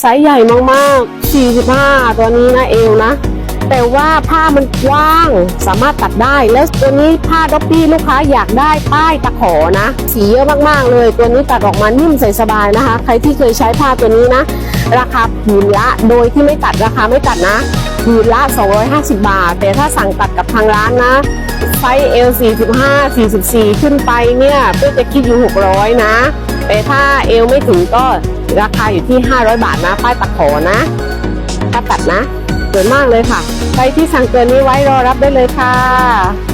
ไซส์ใหญ่มากๆ 45 ตัวนี้นะเอวนะ แต่ว่าผ้ามันกว้างสามารถตัดได้ แล้วตัวนี้ผ้าด็อบบี้ลูกค้าอยากได้ป้ายตะขอนะ สีเยอะมากๆเลย ตัวนี้ตัดออกมานิ่มใส่สบายนะคะ ใครที่เคยใช้ผ้าตัวนี้นะ ราคาผืนละโดยที่ไม่ตัดราคาไม่ตัดนะผืนละ 250 บาท แต่ถ้าสั่งตัดกับทางร้านนะไซส์ L 45 44 ขึ้นไปเนี่ยเพื่อจะคิดอยู่ 600 นะ แต่ถ้า L ไม่ถึงก็ ราคาอยู่ที่ 500 บาทนะป้ายตะขอนะถ้าตัดนะสวยมากเลยค่ะ ใครที่สั่งเกินนี้ไว้รอรับได้เลยค่ะ